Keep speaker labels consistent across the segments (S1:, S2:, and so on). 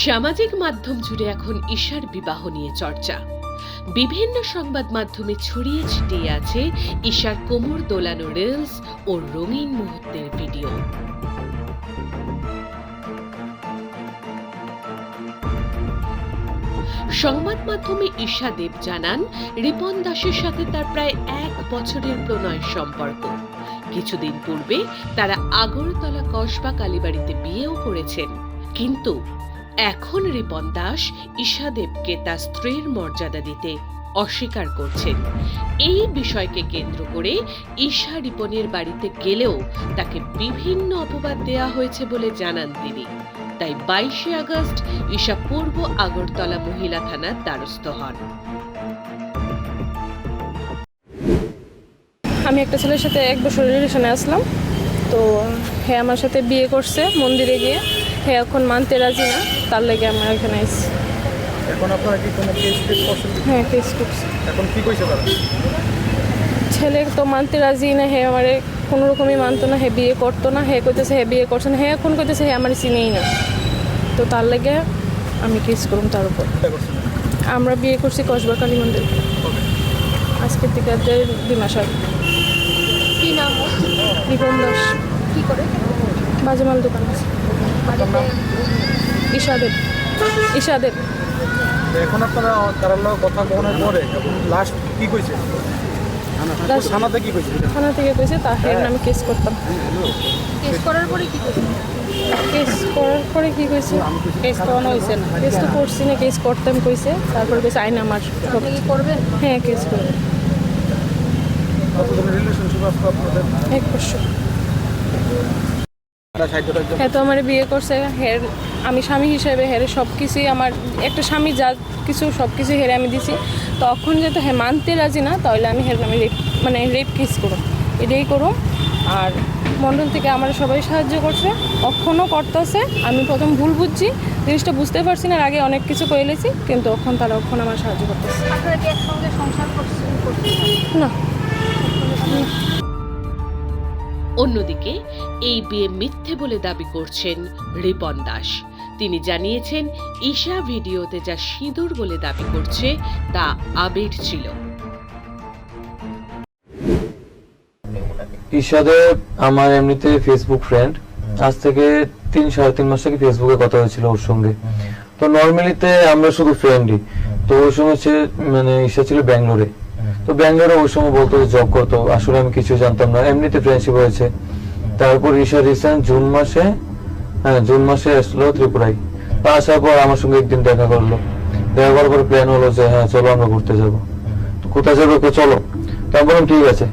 S1: সামাজিক মাধ্যম জুড়ে এখন ঈশার বিবাহ নিয়ে চর্চা। বিভিন্ন সংবাদ মাধ্যমে ছড়িয়ে ছিটিয়ে আছে ঈশার কোমর দোলানো রিলস ও রঙিন মুহূর্তের ভিডিও সংবাদ মাধ্যমে ঈশা দেব জানান, রিপন দাসের সাথে তার প্রায় এক বছরের প্রণয় সম্পর্ক। কিছুদিন পূর্বে তারা আগরতলা কসবা কালীবাড়িতে বিয়েও করেছেন। কিন্তু এখন রিপন দাস ঈশা দেবকে তার স্ত্রীর মর্যাদা দিতে অস্বীকার করছেন। এই বিষয়কে কেন্দ্র করে ঈশা রিপনের বাড়িতে গেলেও তাকে বিভিন্ন অপবাদ দেয়া হয়েছে বলে জানান তিনি। তাই বাইশে আগস্ট ঈশা পূর্ব আগরতলা মহিলা থানার দ্বারস্থ হন।
S2: আমি একটা ছেলের সাথে এক বছর রিলেশনে আসলাম। তো হ্যাঁ আমার সাথে বিয়ে করছে মন্দিরে গিয়ে। হ্যাঁ এখন মানতে রাজি না তার লেগে আমার এখানে এসেছি
S3: এখন আপনারা কি কোনো কেস টেস করছেন?
S2: হ্যাঁ কেস করছে।
S3: এখন কি কইছে তারা?
S2: ছেলে তো মানতে রাজি না হে আমারে কোনো রকমই মানতো না হে বিয়ে করতো না হে কইতেছে হে বিয়ে করছে না হে এখন কইতেছে হে আমার চিনেই না। তো তার লেগে আমি কেস করুম তার উপর। আমরা বিয়ে করছি কসবা কালী মন্দির আজকের থেকে দেড় দুই মাস আগে।
S4: কি নাম?
S2: দাস।
S4: কি করে?
S2: বাজেমাল দোকান আছে। ঈশাদেব। ঈশাদেব।
S3: এখন আপনারা তার কথা বলার পরে এখন লাস্ট কি কইছে?
S2: Last-
S3: থানাতে কি কইছে?
S2: থানা থেকে কইছে তা হের নামে কেস করতাম।
S4: কেস করার পরে কি করছে
S2: কেস করার পরে কি কইছে? কেস তো হয়েছে না। কেস তো করছি না কেস করতাম কইছে। তারপর কইছে আইন আমার সব
S4: কি করবেন
S2: হ্যাঁ কেস করবে।
S3: কত রিলেশনশিপ আপনাদের?
S2: এক বছর। হ্যাঁ তো আমার বিয়ে করছে হের আমি স্বামী হিসেবে হেরে সব কিছুই আমার একটা স্বামী যা কিছু সব কিছু হেরে আমি দিছি। তখন যেহেতু হ্যাঁ মানতে রাজি না তাহলে আমি হের আমি রেপ মানে রেপ কেস করুম এটাই করুম আর মন্ডল থেকে আমার সবাই সাহায্য করছে। অক্ষণও করতেছে আমি প্রথম ভুল বুঝছি জিনিসটা বুঝতে পারছি না আগে অনেক কিছু কইলেছি কিন্তু অক্ষণ তারা অক্ষণ আমার সাহায্য করতেছে। না।
S1: অন্যদিকে, এই বিয়ে মিথ্যে বলে দাবি করছেন রিপন দাস। তিনি জানিয়েছেন, ঈশা ভিডিওতে যা সিঁদুর বলে দাবি করছে, তা আবির ছিল।
S5: ঈশাদেব আমার এমনিতে ফেসবুক ফ্রেন্ড আজ থেকে তিন সাড়ে তিন মাস থেকে ফেসবুকে কথা হয়েছিল ওর সঙ্গে। তো নর্মালিতে আমরা শুধু ফ্রেন্ডই তো ওর সঙ্গে মানে ঈশা ছিল ব্যাঙ্গালোরে। তো ব্যাঙ্গালোরে ওই সময় বলতো জব করতো। আসলে আমি কিছু জানতাম না। এমনিতে ফ্রেন্ডশিপ হয়েছে। তারপর ঈশা রিসেন্ট জুন মাসে হ্যাঁ জুন মাসে আসলো ত্রিপুরায়। তো আসার পর আমার সঙ্গে একদিন দেখা করল। দেখা করার পর প্ল্যান হলো যে হ্যাঁ চলো আমরা ঘুরতে যাব। কোথায় যাব ওকে চলো। তো আমি বললাম, ঠিক আছে।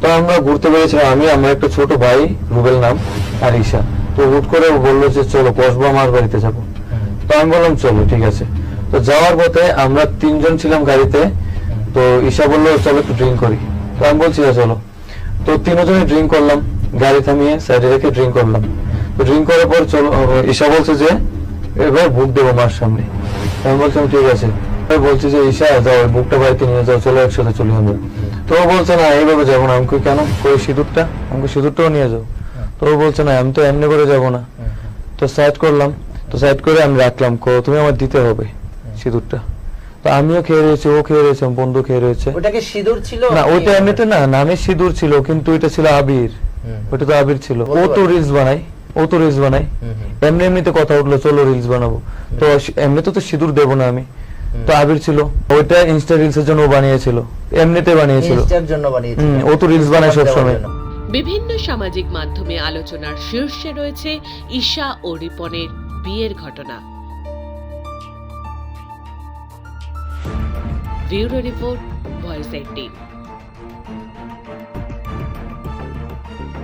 S5: তো আমরা ঘুরতে পেরেছিলাম আমি, আমার একটা ছোট ভাই, রুবেল নাম, আর ঈশা। তো হুট করে বলল যে, চলো কসবা মার বাড়িতে যাব। তো আমি বললাম, চলো, ঠিক আছে। তো যাওয়ার পথে আমরা তিনজন ছিলাম গাড়িতে। তো ঈশা বলল চলো একটু ড্রিঙ্ক করি। তো আমি বলছি "হ্যাঁ, চলো। তো তিনজনে ড্রিঙ্ক করলাম গাড়ি থামিয়ে সাইডে রেখে ড্রিঙ্ক করলাম। তো ড্রিঙ্ক করার পর চলো ঈশা বলছে যে এবার বুক দেবো মার সামনে। আমি বলছিলাম ঠিক আছে। বলছি যে ঈশা যাও বুকটা বাড়িতে নিয়ে যাও চলো একসাথে চলে যাব। তো ও বলছে না এইভাবে যাব না। আমি কেন? কই সিঁদুরটা? আমাকে সিঁদুরটাও নিয়ে যাও? তো ও বলছে না আমি তো এমনি করে যাব না। তো সাইড করলাম। তো সাইড করে আমি রাখলাম তুমি আমার দিতে হবে সিঁদুরটা। তো আমিও খেয়ে রয়েছি ও খেয়ে রয়েছে বন্ধু খেয়ে রয়েছে।
S6: ওটাকে সিঁদুর ছিল?
S5: না ওইটা এমনিতে না নামে সিঁদুর ছিল কিন্তু এটা ছিল আবির। ওটা তো আবির ছিল। ও তো রিলস বানাই ও তো রিলস বানাই এমনি এমনিতে কথা উঠল চলো রিলস বানাবো। তো এমনিতে তো সিঁদুর দেবো না আমি। তো আবির ছিল। ওইটা ইনস্টা রিলস এর জন্য ও বানিয়েছিল। এমনিতে বানিয়েছিল।
S6: ইনস্টার জন্য বানিয়েছিল।
S5: ও তো রিলস বানায় সবসময়।
S1: বিভিন্ন সামাজিক মাধ্যমে আলোচনার শীর্ষে রয়েছে ঈশা ও রিপনের বিয়ের ঘটনা। Video Report, Voice 18.